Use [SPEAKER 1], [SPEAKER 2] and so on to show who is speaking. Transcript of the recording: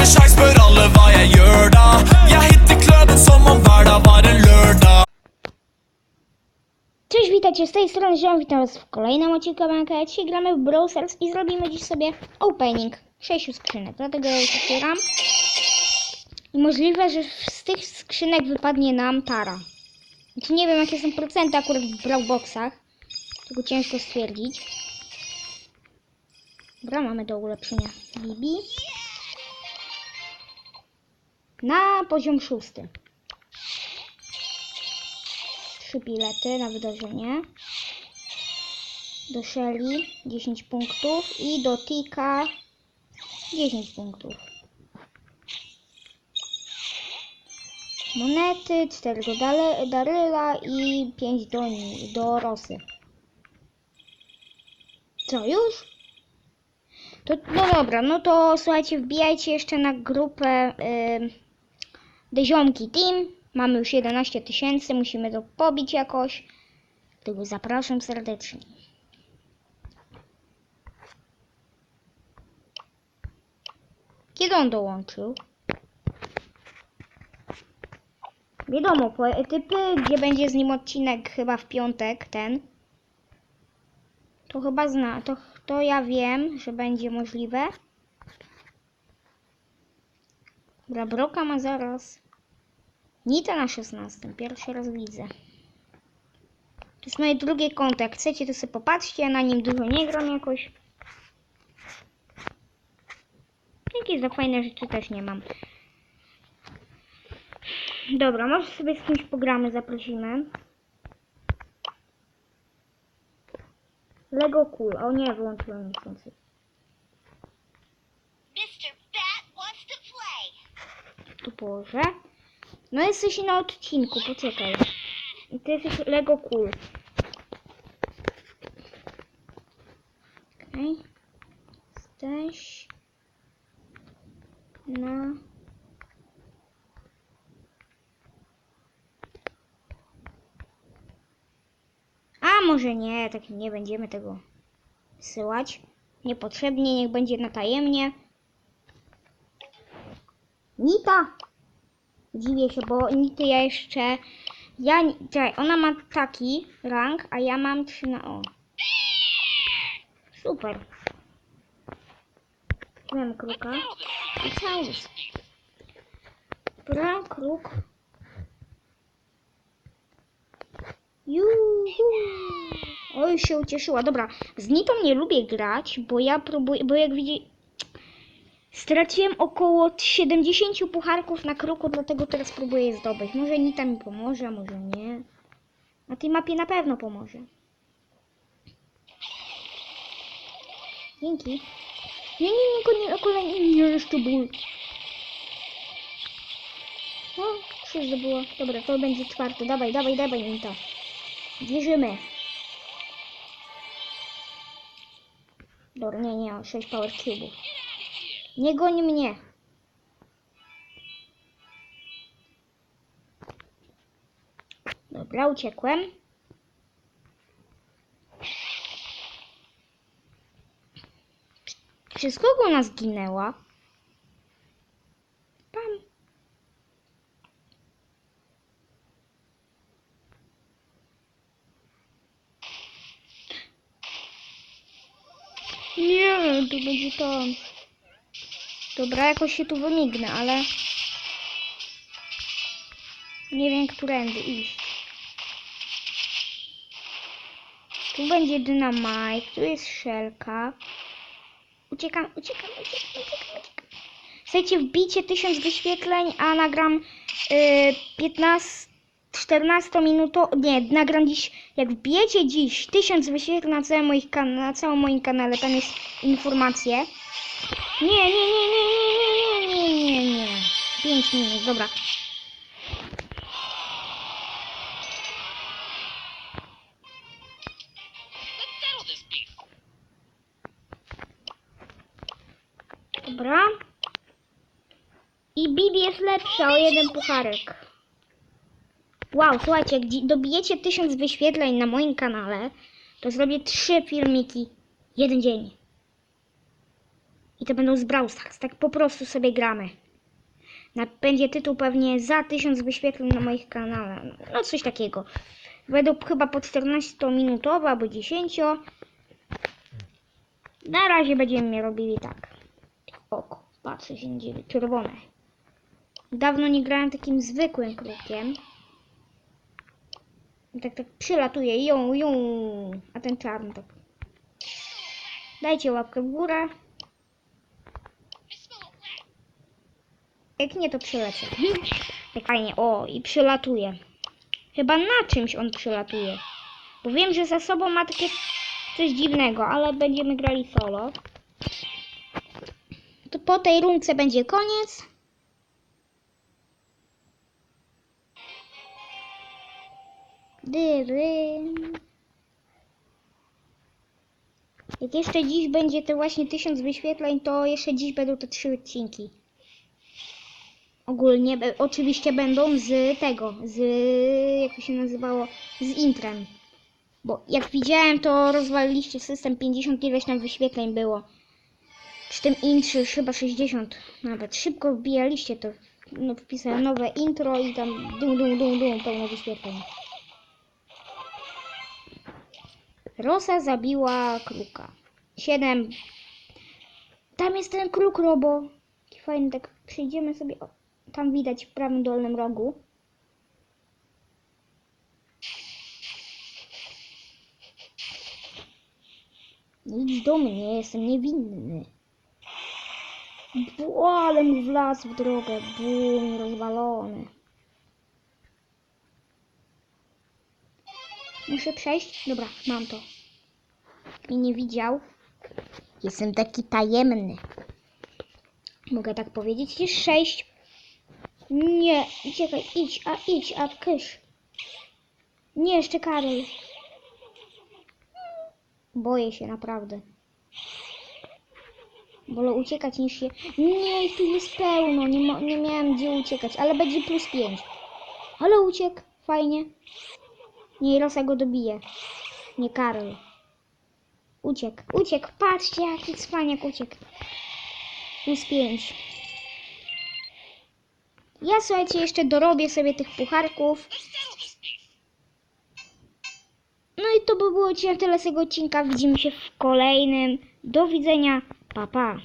[SPEAKER 1] med sjanse spør alle hva jeg gjør da Jeg hitter klubben som om hverdag var en lørdag
[SPEAKER 2] Cześć, witajcie z tej strony Ziom, witam was w kolejnym odcinku Banka. Dzisiaj gramy w Brawl Stars i zrobimy dziś sobie opening 6 skrzynek, dlatego ja już otwieram. I możliwe, że z tych skrzynek wypadnie nam Tara. Znaczy nie wiem jakie są procenty akurat w Brawlboxach, tego ciężko stwierdzić. Dobra, mamy do ulepszenia Bibi. Na poziom szósty. Trzy bilety na wydarzenie. Do Shelly 10 punktów i do Tika 10 punktów. Monety, 4 do Daryla i 5 do, do Rosy. Co, już? To, no dobra, no to słuchajcie, wbijajcie jeszcze na grupę yy, Deziomki Team. Mamy już 11 tysięcy, musimy to pobić jakoś. Dlatego zapraszam serdecznie. Kiedy on dołączył? Wiadomo, typy, gdzie będzie z nim odcinek chyba w piątek, ten. To chyba zna, to, to ja wiem, że będzie możliwe. Dobra, Broka ma zaraz. Nita na 16, pierwszy raz widzę. To jest moje drugie konto. Jak chcecie, to sobie popatrzcie. Ja na nim dużo nie gram jakoś. Jakieś za fajne rzeczy też nie mam. Dobra, może sobie z kimś pogramy, zaprosimy. Lego Cool. O nie, wyłączyłem
[SPEAKER 3] to play.
[SPEAKER 2] Tu położę. No jesteś na odcinku, poczekaj. Ty jesteś Lego Cool. Okej. Jesteś na... A może nie, tak nie będziemy tego wysyłać. Niepotrzebnie, niech będzie na tajemnie. Nita! Dziwię się, bo nigdy ja jeszcze. Ja. Czekaj, ona ma taki rank, a ja mam 3 na O. Super. Mam kruka. I cały. Dobra, kruk. Juhu. Oj, się ucieszyła. Dobra, z Nitą nie lubię grać, bo ja próbuję, bo jak widzi, Straciłem około 70 pucharków na kroku, dlatego teraz próbuję je zdobyć. Może Nita mi pomoże, a może nie. Na tej mapie na pewno pomoże. Dzięki. Nie, nie, nie, nie, kolejny nie, jeszcze ból. O, trzy zdobyła. Dobra, to będzie czwarty. Dawaj, dawaj, dawaj, Nita. Wierzymy. Dobra, nie, nie, 6 power cube'ów. Nie goni mnie. Dobra, uciekłem. Przez kogo ona zginęła? Tam. Nie, to będzie tam. Dobra, jakoś się tu wymignę, ale nie wiem, którędy iść. Tu będzie dynamite, tu jest szelka. Uciekam, uciekam, uciekam, uciekam, uciekam. Słuchajcie, wbicie 1000 wyświetleń, a nagram yy, 15, 14 minutą, nie, nagram dziś, jak wbijecie dziś 1000 wyświetleń na całym, moich kan- na całym moim kanale, tam jest informacje. Nie, nie, nie, nie, nie, nie, nie, nie, nie. 5 minut, dobra. Dobra. I Bibi jest lepsza o jeden pucharek. Wow, słuchajcie, jak dobijecie 1000 wyświetleń na moim kanale, to zrobię trzy filmiki. Jeden dzień. I to będą z Brawl Stars. Tak po prostu sobie gramy. Będzie tytuł pewnie za 1000 wyświetleń na moich kanałach. No coś takiego. Będą chyba po 14-minutowe albo 10. Na razie będziemy robili tak. Oko, patrzę się dziwię. Czerwone. Dawno nie grałem takim zwykłym krukiem. Tak, tak przylatuje, ją, ją. A ten czarny tak. Dajcie łapkę w górę. Jak nie, to przylecę. Tak fajnie. O, i przylatuje. Chyba na czymś on przylatuje. Bo wiem, że za sobą ma takie coś dziwnego, ale będziemy grali solo. To po tej rundce będzie koniec. Dyry. Jak jeszcze dziś będzie te właśnie tysiąc wyświetleń, to jeszcze dziś będą te trzy odcinki. Ogólnie, oczywiście będą z tego, z, jak to się nazywało, z intrem. Bo jak widziałem, to rozwaliliście system, 50 ileś tam wyświetleń było. Przy tym intrze chyba 60 nawet. Szybko wbijaliście to. No, wpisałem nowe intro i tam dum dum dum dum pełno wyświetleń. Rosa zabiła kruka. 7. Tam jest ten kruk robo. Fajny, tak przejdziemy sobie. O, tam widać w prawym dolnym rogu. Idź do mnie, jestem niewinny. Ale mi wlazł w drogę. Bum, rozwalony. Muszę przejść? Dobra, mam to. Mnie nie widział. Jestem taki tajemny. Mogę tak powiedzieć? Jest sześć. Nie, uciekaj, idź, a idź, a kysz. Nie, jeszcze Karol. Boję się naprawdę. Wolę uciekać niż się... Nie, tu jest pełno, nie, mo- nie miałem gdzie uciekać, ale będzie plus pięć. Ale uciekł, fajnie. Nie, Rosa go dobije. Nie Karol. Uciekł, uciekł, patrzcie jaki cwaniak uciekł. Plus pięć. Ja słuchajcie, jeszcze dorobię sobie tych pucharków. No i to by było dzisiaj tyle z tego odcinka. Widzimy się w kolejnym. Do widzenia. Pa, pa.